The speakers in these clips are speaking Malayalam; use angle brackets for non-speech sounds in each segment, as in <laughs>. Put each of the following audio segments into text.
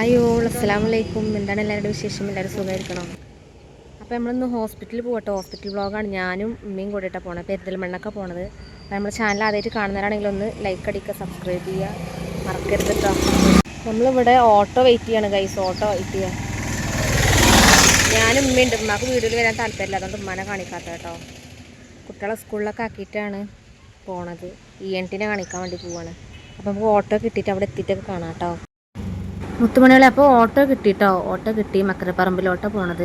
അയ്യോ അസ്സാം വലൈക്കും എന്താണ് എല്ലാവരുടെ വിശേഷം? എല്ലാവരും സുഖമായിരിക്കണം? അപ്പോൾ നമ്മളിന്ന് ഹോസ്പിറ്റലിൽ പോകട്ടെ ഹോസ്പിറ്റൽ ബ്ലോഗാണ് ഞാനും ഉമ്മയും കൂടിയിട്ടാണ് പോണത് പെരുന്തൽമണ്ണൊക്കെ പോണത്. അപ്പോൾ നമ്മുടെ ചാനൽ ആദ്യമായിട്ട് കാണുന്നവരാണെങ്കിൽ ഒന്ന് ലൈക്ക് അടിക്കുക സബ്സ്ക്രൈബ് ചെയ്യുക. മറക്കരുത് കേട്ടോ നമ്മളിവിടെ ഓട്ടോ വെയിറ്റ് ചെയ്യാണ് ഗൈസ് ഓട്ടോ വെയിറ്റ് ചെയ്യുക ഞാനും ഉമ്മയുണ്ട് ഉമ്മാക്ക് വീഡിയോയിൽ വരാൻ താല്പര്യമില്ല. അതുകൊണ്ട് ഉമ്മാനെ കാണിക്കാത്ത കേട്ടോ കുട്ടികളെ സ്കൂളിലൊക്കെ ആക്കിയിട്ടാണ് പോണത്. ഇ എൻ ടിനെ കാണിക്കാൻ വേണ്ടി പോവാണ്. അപ്പോൾ നമുക്ക് ഓട്ടോ കിട്ടിയിട്ട് അവിടെ എത്തിയിട്ടൊക്കെ കാണാം കേട്ടോ മുത്തുമണികളെ അപ്പോൾ ഓട്ടോ കിട്ടിയിട്ടോ ഓട്ടോ കിട്ടി മക്കരപ്പറമ്പിലോട്ടോ പോണത്.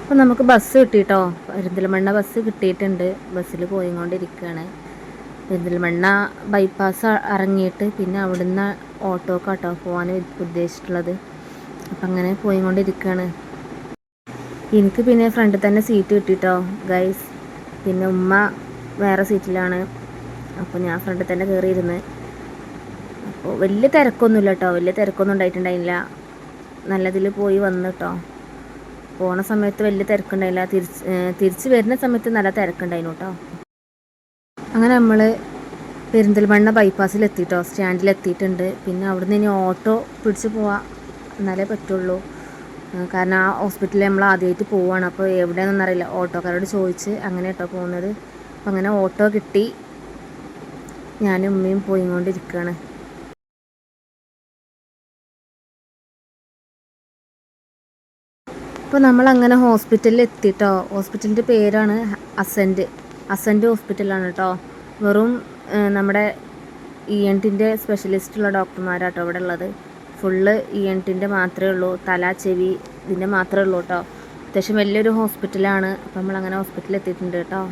അപ്പോൾ നമുക്ക് ബസ് കിട്ടിയിട്ടോ പെരിന്തൽമണ്ണ ബസ് കിട്ടിയിട്ടുണ്ട്. ബസ്സിൽ പോയിക്കൊണ്ടിരിക്കുകയാണ് പെരിന്തൽമണ്ണ ബൈപ്പാസ് ഇറങ്ങിയിട്ട് പിന്നെ അവിടുന്ന് ഓട്ടോ കാട്ടോ പോകാൻ ഉദ്ദേശിച്ചിട്ടുള്ളത്. അപ്പം അങ്ങനെ പോയിക്കൊണ്ടിരിക്കുകയാണ് എനിക്ക് പിന്നെ ഫ്രണ്ടിൽ തന്നെ സീറ്റ് കിട്ടിയിട്ടോ ഗൈസ് പിന്നെ ഉമ്മ വേറെ സീറ്റിലാണ് അപ്പോൾ ഞാൻ ഫ്രണ്ടിൽ തന്നെ കയറിയിരുന്നത് വലിയ തിരക്കൊന്നുമില്ല കേട്ടോ വലിയ തിരക്കൊന്നും ഉണ്ടായിട്ടുണ്ടായില്ല. നല്ലതിൽ പോയി വന്നു കേട്ടോ പോണ സമയത്ത് വലിയ തിരക്കുണ്ടായില്ല. തിരിച്ച് തിരിച്ച് വരുന്ന സമയത്ത് നല്ല തിരക്കുണ്ടായിരുന്നു കേട്ടോ അങ്ങനെ നമ്മൾ പെരിന്തൽമണ്ണ ബൈപ്പാസിൽ എത്തിയിട്ടോ സ്റ്റാൻഡിൽ എത്തിയിട്ടുണ്ട്. പിന്നെ അവിടുന്ന് ഇനി ഓട്ടോ പിടിച്ച് പോവാം. എന്നാലേ പറ്റുള്ളൂ. കാരണം ആ ഹോസ്പിറ്റലിൽ നമ്മൾ ആദ്യമായിട്ട് പോവാണ്. അപ്പോൾ എവിടെയാണെന്ന് അറിയില്ല. ഓട്ടോക്കാരോട് ചോദിച്ച് അങ്ങനെ കേട്ടോ പോകുന്നത്. അപ്പോൾ അങ്ങനെ ഓട്ടോ കിട്ടി. ഞാനും ഉമ്മയും പോയിക്കൊണ്ടിരിക്കുകയാണ് അപ്പോൾ നമ്മൾ അങ്ങനെ ഹോസ്പിറ്റലിൽ എത്തിയിട്ടോ ഹോസ്പിറ്റലിന്റെ പേരാണ് അസന്റ് അസന്റ് ഹോസ്പിറ്റലാണ് കേട്ടോ വെറും നമ്മുടെ ഇ എൻ ടിന്റെ സ്പെഷ്യലിസ്റ്റുള്ള ഡോക്ടർമാരാട്ടോ ഇവിടെ ഉള്ളത് ഫുള്ള് ഇ എൻ ടിന്റെ മാത്രമേ ഉള്ളൂ. തല ചെവി ഇതിന്റെ മാത്രമേ ഉള്ളൂ കേട്ടോ അത്യാവശ്യം വലിയൊരു ഹോസ്പിറ്റലാണ്. അപ്പോൾ നമ്മളങ്ങനെ ഹോസ്പിറ്റലിൽ എത്തിയിട്ടുണ്ട് കേട്ടോ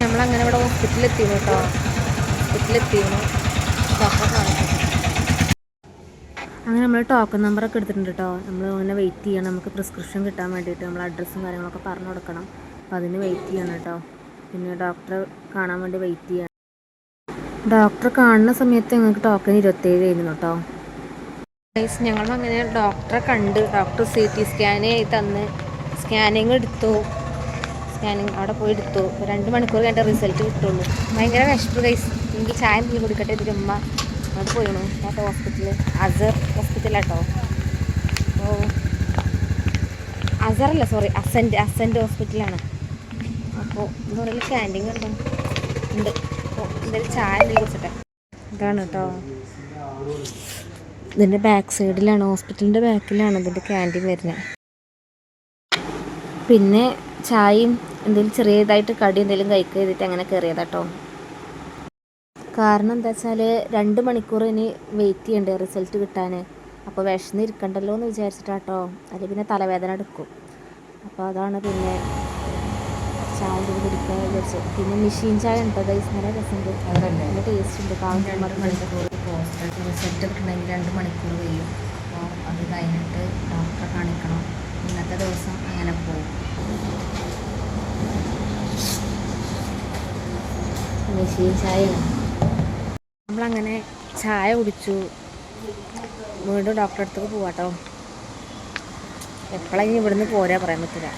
നമ്മളങ്ങനെ ഇവിടെ ഹോസ്പിറ്റലിൽ എത്തിയിരുന്നു കേട്ടോ ഹോസ്പിറ്റലിൽ എത്തിയിരുന്നു അങ്ങനെ നമ്മൾ ടോക്കൺ നമ്പറൊക്കെ എടുത്തിട്ടുണ്ട് കേട്ടോ നമ്മൾ അങ്ങനെ വെയിറ്റ് ചെയ്യണം. നമുക്ക് പ്രിസ്ക്രിപ്ഷൻ കിട്ടാൻ വേണ്ടിയിട്ട് നമ്മൾ അഡ്രസ്സും കാര്യങ്ങളൊക്കെ പറഞ്ഞു കൊടുക്കണം. അപ്പോൾ അതിന് വെയിറ്റ് ചെയ്യണം കേട്ടോ പിന്നെ ഡോക്ടറെ കാണാൻ വേണ്ടി വെയിറ്റ് ചെയ്യണം. ഡോക്ടറെ കാണുന്ന സമയത്ത് ഞങ്ങൾക്ക് ടോക്കൺ ഇരുപത്തേഴ് ആയിരുന്നു കേട്ടോ ഞങ്ങൾ അങ്ങനെ ഡോക്ടറെ കണ്ട് ഡോക്ടർ സി ടി സ്കാനായി തന്ന്. സ്കാനിങ് എടുത്തു. സ്കാനിങ് അവിടെ പോയി എടുത്തു. രണ്ട് മണിക്കൂർ കഴിഞ്ഞിട്ട് റിസൾട്ട് കിട്ടുള്ളൂ. ഭയങ്കര വിശപ്പ് കൈസ് എനിക്ക് ചായ എന്തെങ്കിലും കുടിക്കട്ടെ ഇതിന്റെ ഉമ്മ പോയിണു കേട്ടോ ഹോസ്പിറ്റൽ അസർ ഹോസ്പിറ്റലാട്ടോ ഓ. അസറല്ല സോറി അസന്റ് അസന്റ് ഹോസ്പിറ്റലാണ് അപ്പോൾ എന്താ ക്യാന്റീൻ കണ്ടോ ഉണ്ട്. അപ്പോൾ എന്തായാലും ചായ എന്തെങ്കിലും കുടിച്ചിട്ടെ. ഇതാണ് കേട്ടോ ഇതിന്റെ ബാക്ക് സൈഡിലാണ് ഹോസ്പിറ്റലിന്റെ ബാക്കിലാണ് ഇതിന്റെ ക്യാന്റീൻ വരുന്നത് പിന്നെ ചായയും എന്തെങ്കിലും ചെറിയതായിട്ട് കടി എന്തെങ്കിലും കഴിക്കുക ചെയ്തിട്ട് അങ്ങനെ കയറിയതാട്ടോ കാരണം എന്താ വെച്ചാൽ രണ്ട് മണിക്കൂർ ഇനി വെയിറ്റ് ചെയ്യണ്ടേ റിസൾട്ട് കിട്ടാൻ. അപ്പോൾ വിഷന്ന് ഇരിക്കണ്ടല്ലോ എന്ന് വിചാരിച്ചിട്ടാട്ടോ. അതിൽ പിന്നെ തലവേദന എടുക്കും. അപ്പോൾ അതാണ് പിന്നെ ചായ കുടിക്കാൻ വിചാരിച്ചത്. പിന്നെ മെഷീൻ ചായ ഉണ്ട് നല്ല രസമുണ്ട് നല്ല ടേസ്റ്റ് ഉണ്ട്. റിസൾട്ട് കിട്ടണമെങ്കിൽ രണ്ട് മണിക്കൂർ കഴിയും. അപ്പോൾ അത് കഴിഞ്ഞിട്ട് ഡോക്ടറെ കാണിക്കണം. ഇന്നത്തെ ദിവസം അങ്ങനെ പോകും മെഷീൻ ചായയാണ് നമ്മളങ്ങനെ ചായ കുടിച്ചു. വീണ്ടും ഡോക്ടറെ അടുത്തേക്ക് പോവാട്ടോ. എപ്പോഴെങ്കിലും ഇവിടുന്ന് പോരാ പറയാൻ പറ്റില്ല.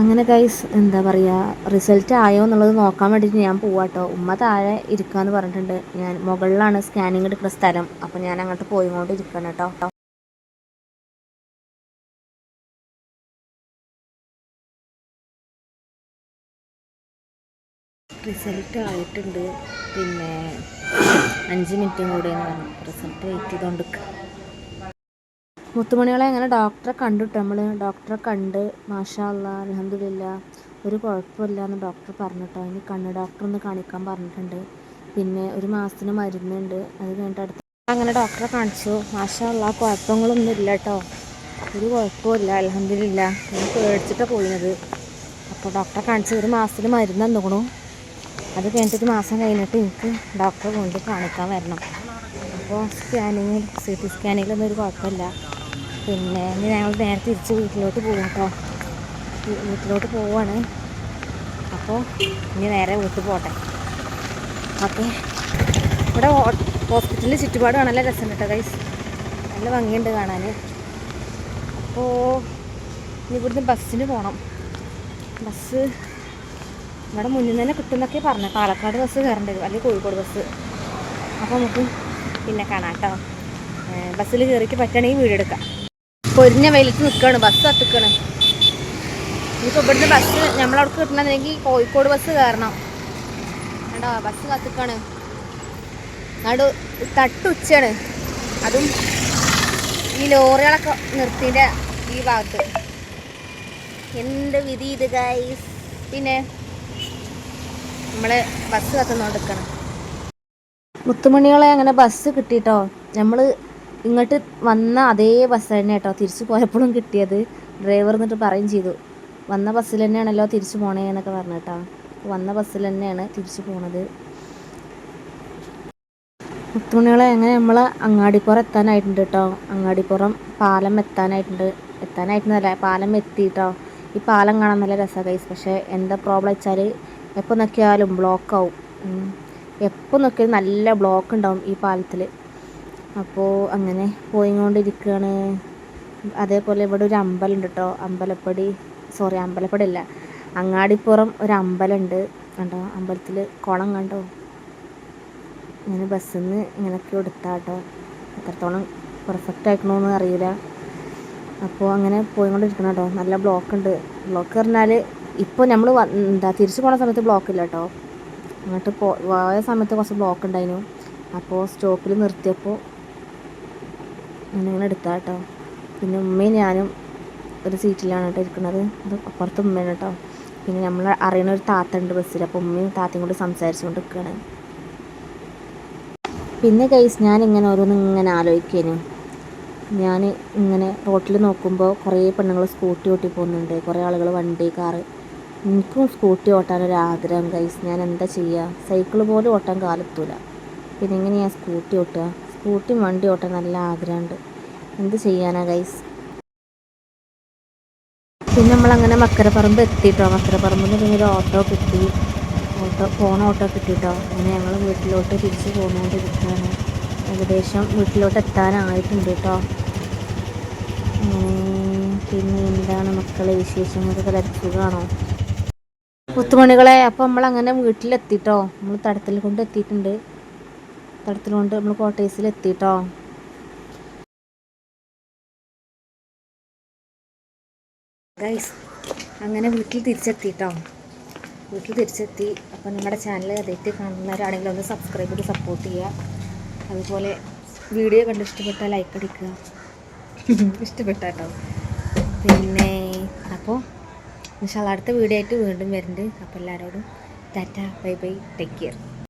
അങ്ങനെ കൈസ് എന്താ പറയുക റിസൾട്ട് ആയോ എന്നുള്ളത് നോക്കാൻ വേണ്ടിയിട്ട് ഞാൻ പോവാട്ടോ. ഉമ്മ താഴെ ഇരിക്കാന്ന് പറഞ്ഞിട്ടുണ്ട്. ഞാൻ മുകളിലാണ് സ്കാനിങ് എടുക്കുന്ന സ്ഥലം. അപ്പോൾ ഞാൻ അങ്ങോട്ട് പോയിക്കൊണ്ട് ഇരിക്കണം കേട്ടോ. റിസൾട്ട് ആയിട്ടുണ്ട്. പിന്നെ അഞ്ച് മിനിറ്റും കൂടെ പറഞ്ഞു റിസൾട്ട് വെയിറ്റ് ചെയ്തുകൊണ്ട് മുത്തുമണികളെ അങ്ങനെ ഡോക്ടറെ കണ്ടിട്ട്? നമ്മൾ ഡോക്ടറെ കണ്ട് മാഷാ അല്ലാ അലഹമില്ല ഒരു കുഴപ്പമില്ല എന്ന് ഡോക്ടർ പറഞ്ഞിട്ടോ? ഇനി കണ്ണ് ഡോക്ടർ ഒന്ന് കാണിക്കാൻ പറഞ്ഞിട്ടുണ്ട്. പിന്നെ ഒരു മാസത്തിന് മരുന്നുണ്ട്. അത് കഴിഞ്ഞിട്ട് അടുത്ത അങ്ങനെ ഡോക്ടറെ കാണിച്ചു. മാഷാ അല്ലാ കുഴപ്പങ്ങളൊന്നും ഇല്ല കേട്ടോ ഒരു കുഴപ്പമില്ല അലഹമില്ല ഞാൻ പേടിച്ചിട്ടാണ് പോയിരുന്നത് അപ്പോൾ ഡോക്ടറെ കാണിച്ച്. ഒരു മാസത്തിന് മരുന്ന് തന്നുക്കണു. അത് കഴിഞ്ഞിട്ട് മാസം കഴിഞ്ഞിട്ട് എനിക്ക് ഡോക്ടറെ കൊണ്ട് കാണിക്കാൻ വരണം. അപ്പോൾ സ്കാനിങ്ങിൽ സി ടി സ്കാനിങ്ങിലൊന്നും ഒരു കുഴപ്പമില്ല. പിന്നെ ഇനി ഞങ്ങൾ നേരെ തിരിച്ച് വീട്ടിലോട്ട് പോകും കേട്ടോ വീട്ടിലോട്ട് പോവാണ്. അപ്പോൾ ഇനി നേരെ വീട്ടിൽ പോട്ടെ. ഓക്കെ. ഇവിടെ ഹോസ്പിറ്റലിൽ ചുറ്റുപാട് നല്ല രസം കേട്ടോ ഗൈസ് നല്ല ഭംഗിയുണ്ട് കാണാൻ. അപ്പോൾ ഇനി ഇവിടുന്ന് ബസ്സിന് പോകണം ബസ് ഇവിടെ മുന്നിൽ തന്നെ കിട്ടുന്നൊക്കെ പറഞ്ഞു പാലക്കാട് ബസ് കയറേണ്ടി വരും അല്ലെങ്കിൽ കോഴിക്കോട് ബസ്. അപ്പോൾ നമുക്ക് പിന്നെ കാണാം കേട്ടോ ബസ്സിൽ കയറിക്ക് പറ്റുകയാണെങ്കിൽ വീട് എടുക്കാം. പൊരിഞ്ഞ വെയിലത്ത് നിൽക്കുകയാണ് ബസ് കത്തിക്കാണ്. ഇനിയിപ്പോൾ ഇവിടുന്ന് ബസ് നമ്മളവിടെ കിട്ടണമെന്നുണ്ടെങ്കിൽ കോഴിക്കോട് ബസ് കയറണം. കേട്ടോ ബസ് കത്തിക്കാണ്. നടു തട്ടുച്ചയാണ് അതും ഈ ലോറികളൊക്കെ നിർത്തിന്റെ ഈ ഭാഗത്ത്. എന്ത് വിധി ഇത് ഗൈസ് പിന്നെ നമ്മൾ ബസ് കത്തുന്നോണ്ടിരിക്കണം. മുത്തുമണികളെ അങ്ങനെ ബസ് കിട്ടിട്ടോ? നമ്മൾ ഇങ്ങോട്ട് വന്ന അതേ ബസ് തന്നെ കേട്ടോ തിരിച്ചു പോയപ്പോഴും കിട്ടിയത്. ഡ്രൈവർ എന്നിട്ട് പറയും ചെയ്തു. വന്ന ബസ്സിൽ തന്നെയാണല്ലോ തിരിച്ചു പോണേ എന്നൊക്കെ പറഞ്ഞു കേട്ടോ വന്ന ബസ്സിൽ തന്നെയാണ് തിരിച്ചു പോണത്. മുത്തുമണികളെ അങ്ങനെ നമ്മൾ അങ്ങാടിപ്പുറം എത്താനായിട്ടുണ്ട് കേട്ടോ അങ്ങാടിപ്പുറം പാലം എത്താനായിട്ടുണ്ട്. എത്താനായിട്ടുണ്ടല്ല പാലം എത്തി കേട്ടോ ഈ പാലം കാണാൻ നല്ല രസമാണ് കൈസ് പക്ഷേ എന്താ പ്രോബ്ലം വെച്ചാൽ എപ്പോൾ നോക്കിയാലും ബ്ലോക്കാവും. എപ്പോൾ നോക്കിയാലും നല്ല ബ്ലോക്ക് ഉണ്ടാവും ഈ പാലത്തിൽ അപ്പോൾ അങ്ങനെ പോയിക്കൊണ്ടിരിക്കുകയാണ് അതേപോലെ ഇവിടെ ഒരു അമ്പലമുണ്ട് കേട്ടോ അമ്പലപ്പടി സോറി അമ്പലപ്പടി അല്ല അങ്ങാടിപ്പുറം ഒരു അമ്പലമുണ്ട് കണ്ടോ? അമ്പലത്തിൽ കുളം കണ്ടോ? ഇങ്ങനെ ബസ്സിൽ നിന്ന് ഇങ്ങനെയൊക്കെ എടുത്താൽ കേട്ടോ എത്രത്തോളം പെർഫെക്റ്റ് ആയിക്കണമെന്ന് അറിയില്ല. അപ്പോൾ അങ്ങനെ പോയിക്കൊണ്ടിരിക്കണം കേട്ടോ നല്ല ബ്ലോക്ക് ഉണ്ട് ബ്ലോക്ക് പറഞ്ഞാൽ ഇപ്പോൾ നമ്മൾ എന്താ തിരിച്ചു പോണ സമയത്ത് ബ്ലോക്ക് ഇല്ല കേട്ടോ അങ്ങോട്ട് പോയ സമയത്ത് കുറച്ച് ബ്ലോക്ക് ഉണ്ടായിരുന്നു അപ്പോൾ സ്റ്റോപ്പിൽ നിർത്തിയപ്പോൾ അങ്ങനെ എടുത്താൽ കേട്ടോ പിന്നെ ഉമ്മയും ഞാനും ഒരു സീറ്റിലാണ് കേട്ടോ ഇരിക്കുന്നത് അത് അപ്പുറത്ത് ഉമ്മയാണ് കേട്ടോ പിന്നെ നമ്മൾ അറിയണ ഒരു താത്ത ഉണ്ട് ബസ്സിൽ അപ്പോൾ ഉമ്മയും താത്തയും കൂടി സംസാരിച്ചുകൊണ്ട് നിൽക്കുകയാണ് പിന്നെ കൈസ് ഞാൻ ഇങ്ങനെ ഓരോന്ന് ഇങ്ങനെ ആലോചിക്കാനും. ഞാൻ ഇങ്ങനെ റോട്ടിൽ നോക്കുമ്പോൾ കുറേ പെണ്ണുങ്ങൾ സ്കൂട്ടി ഓട്ടി പോകുന്നുണ്ട് കുറേ ആളുകൾ വണ്ടി കാറ് എനിക്കും സ്കൂട്ടി ഓട്ടാനൊരു ആഗ്രഹം ഗൈസ് ഞാൻ എന്താ ചെയ്യുക സൈക്കിൾ പോലും ഓട്ടാൻ കാലെത്തൂല. പിന്നെ എങ്ങനെയാണ് സ്കൂട്ടി ഓട്ടുക? സ്കൂട്ടി വണ്ടി ഓട്ടാൻ നല്ല ആഗ്രഹമുണ്ട്. എന്ത് ചെയ്യാനാ ഗൈസ് പിന്നെ നമ്മളങ്ങനെ മക്കരപ്പറമ്പ് എത്തിയിട്ടോ മക്കരപ്പറമ്പിൽ പിന്നെ ഒരു ഓട്ടോ കിട്ടി. ഓട്ടോ ഫോൺ ഓട്ടോ കിട്ടിയിട്ടോ അങ്ങനെ ഞങ്ങൾ വീട്ടിലോട്ട് തിരിച്ച് പോന്നുകൊണ്ടിരിക്കുകയാണ് ഏകദേശം വീട്ടിലോട്ട് എത്താനായിട്ടുണ്ട് കേട്ടോ പിന്നെ എന്താണ് മക്കളെ വിശേഷങ്ങളൊക്കെ? സുഖമാണോ മുത്തുമണികളെ അപ്പോൾ നമ്മളങ്ങനെ വീട്ടിലെത്തിട്ടോ. നമ്മൾ തടത്തിൽ കൊണ്ട് എത്തിയിട്ടുണ്ട്. തടത്തിൽ കൊണ്ട് നമ്മൾ കോട്ടേഴ്സിൽ എത്തിയിട്ടോ. ഗൈസ് അങ്ങനെ വീട്ടിൽ തിരിച്ചെത്തിട്ടോ. വീട്ടിൽ തിരിച്ചെത്തി. അപ്പോൾ നമ്മുടെ ചാനൽ അതേറ്റ് കാണുന്നവരാണെങ്കിൽ ഒന്ന് സബ്സ്ക്രൈബ് ചെയ്ത് സപ്പോർട്ട് ചെയ്യുക. അതുപോലെ വീഡിയോ കണ്ട് ഇഷ്ടപ്പെട്ടാൽ ലൈക്ക് അടിക്കുക. <laughs> ഇഷ്ടപ്പെട്ടോ പിന്നെ അപ്പോൾ ഇൻഷാല്ല അടുത്ത വീഡിയോ ആയിട്ട് വീണ്ടും വരുന്നുണ്ട് അപ്പോൾ എല്ലാവരോടും tata bye bye take care.